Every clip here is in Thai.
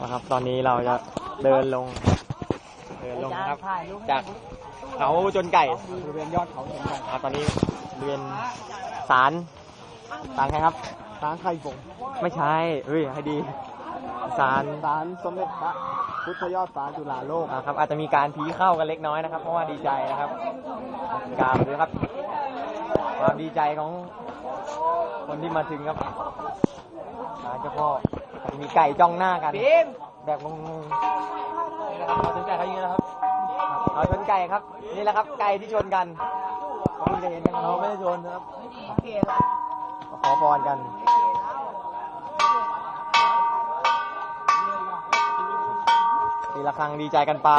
นะครับ ตอนนี้เราจะเดินลง เดินลงนะครับ จากเขาจนไก่บริเวณยอดเขาเห็นกันครับตอนนี้บริเวณศาลศาลใครครับร้านไข่ฟงไม่ใช่เฮ้ยให้ดีศาลร้านสมเด็จพระพุทธยอดฟ้าจุฬาโลกนะครับ อาจจะมีการผีเข้ากันเล็กน้อยนะครับ เพราะว่าดีใจนะครับกราบด้วยครับความดีใจของคนที่มาถึงครับศาลเจ้าพ่ออาจจะ มีไก่จ้องหน้ากันแบบงงๆนี่นะครับเอาชนไก่เขายิงนะครับเอาชนไก่ครับ นี่แหละครับ ไก่ที่ชนกันก็คงจะเห็นกันเราไม่ได้โดนนะครับขอพรกันทีละครั้งดีใจกันไป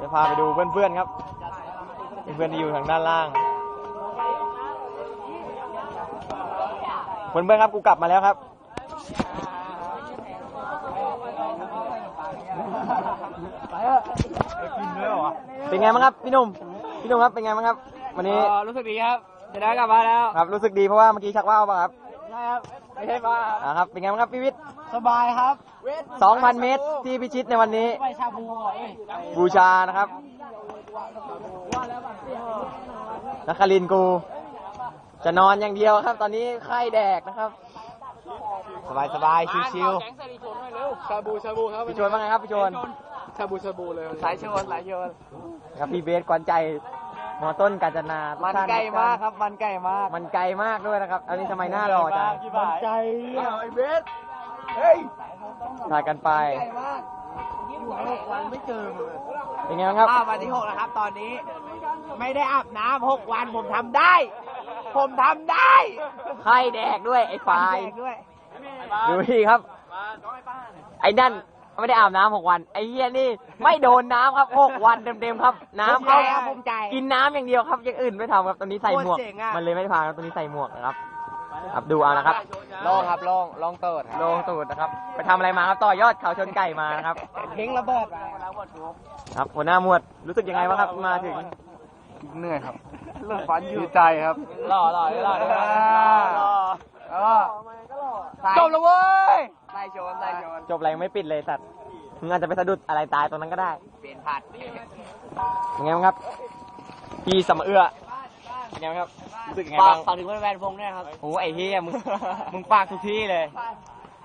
จะพาไปดูเพื่อนๆครับ เพื่อนๆที่อยู่ทางด้านล่าง เพื่อนๆครับกูกลับมาแล้วครับ กินด้วย เหรอเป็นไงบ้างครับพี่หนุ่มพี่หนุ่มครับเป็นไงบ้างครับ วันนี้รู้สึกดีครับจะได้กลับมาแล้วครับรู้สึกดีเพราะว่าเมื่อกี้ชักว่าวป่ะครับใช่ครับไม่ใช่ป้าอ่าครับเป็นไงบ้างครับพี่วิทย์สบายครับ2,000 เมตรที่พิชิตในวันนี้ไปชาบูก่อนเลยบูชานะครับนักคารินทร์กู จะนอนอย่างเดียวครับ ตอนนี้ไข้แดกนะครับ สบายสบายๆชิวแก๊งใส่ดิชนหน่อยเร็วชาบูชาบูครับๆพี่ชวนว่าไงครับพี่ชวน ชาบูชาบูเลยสายชนสายชนครับพี่เบสกวนใจหมอต้นกาญจนาทุมันท่าไก่มากครับ มันไก่มาก มันไกลมากด้วยนะครับ อันนี้ทำไมหน้าหล่อจังมันไก่ไอ้เบส เฮ้ยถ่ายกันไปไก่มากหกวันไม่เจอเลยเป็นไงบ้างครับอ่าวันที่หกแล้วครับ ตอนนี้ ไม่ได้อาบน้ำหกวันผมทำได้ ผมทำได้ไข้แดกด้วยไอ้ฝ่าย แดกด้วย ดูพี่ครับ ไอ้นั่น ไม่ได้อาบน้ำหกวัน ไอ้เหี้ยนี่ไม่โดนน้ำครับหกวันเต็มๆครับ น้ำเข้าภูมิใจครับภูมิใจกินน้ำอย่างเดียวครับอย่างอื่นไม่ทำครับตอนนี้ใส่หมวกโคตรเจ๋งอะมันเลยไม่ได้พาครับตอนนี้ใส่หมวกนะครับครับดูเอานะครับลองครับลองลองเติร์ดโลงตูดนะครับ ไปทำอะไรมาครับต่อยอดเขาชนไก่มานะครับทิ้งระเบิดครับหัวหน้าหมวดรู้สึกยังไงบ้างครับมาถึงเหนื่อยครับเลิกฟันอยู่ดีใจครับหล่อหล่อหล่อหล่อหล่อจบแล้วเว้ย ไล่โจนไล่โจนจบอะไรยังไม่ปิดเลยสัตว์มึงอาจจะไปสะดุดอะไรตายตรงนั้นก็ได้เปลี่ยนผัดยังไงบ้างครับ พี่สมเอื้อเป็นไงบ้างครับรู้สึกยังไงฝากบ้างฝากถึงแฟนๆวงด้วยครับ โอ้ไอ้เฮียมึงมึงปากทุกที่เลย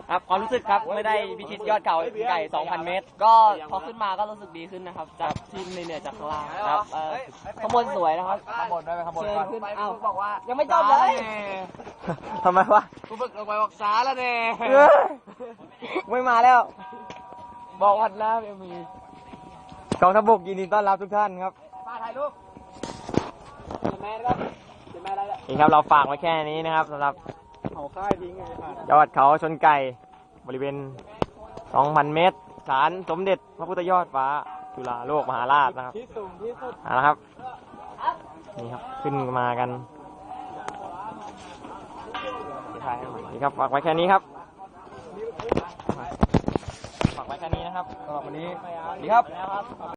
ครับความรู้สึกครับไม่ได้พิชิตยอดเขาไก่ 2,000 เมตร ก็พอขึ้นมาก็รู้สึกดีขึ้นนะครับ จากที่เหนื่อยๆจากข้างล่างครับเออข้างบนสวยนะครับข้างบนได้ไหมข้างบนเชิญก่อนขึ้นเอ้าบอกว่ายังไม่จบเลยทำไมวะกูฝึกลงไปบอกช้าแล้วเนี่ยเอ้ยไม่มาแล้ว บอกวัดแล้วเอ็มีกองทัพบกยินดีต้อนรับทุกท่านครับมาถ่ายรูปแม่ครับแม่อะไรละนี่ครับเราฝากไว้แค่นี้นะครับสำหรับ เขาค่ายทิ้งไงผ่านยอดเขาชนไก่บริเวณ 2,000 เมตร ศาลสมเด็จพระพุทธยอดฟ้า จุฬาโลกมหาราชนะครับที่สูงที่สุดเอาละครับ นี่ครับ ขึ้นมากันนี่ครับฝากไว้แค่นี้ครับฝากไว้แค่นี้นะครับสำหรับวันนี้สวัสดีครับ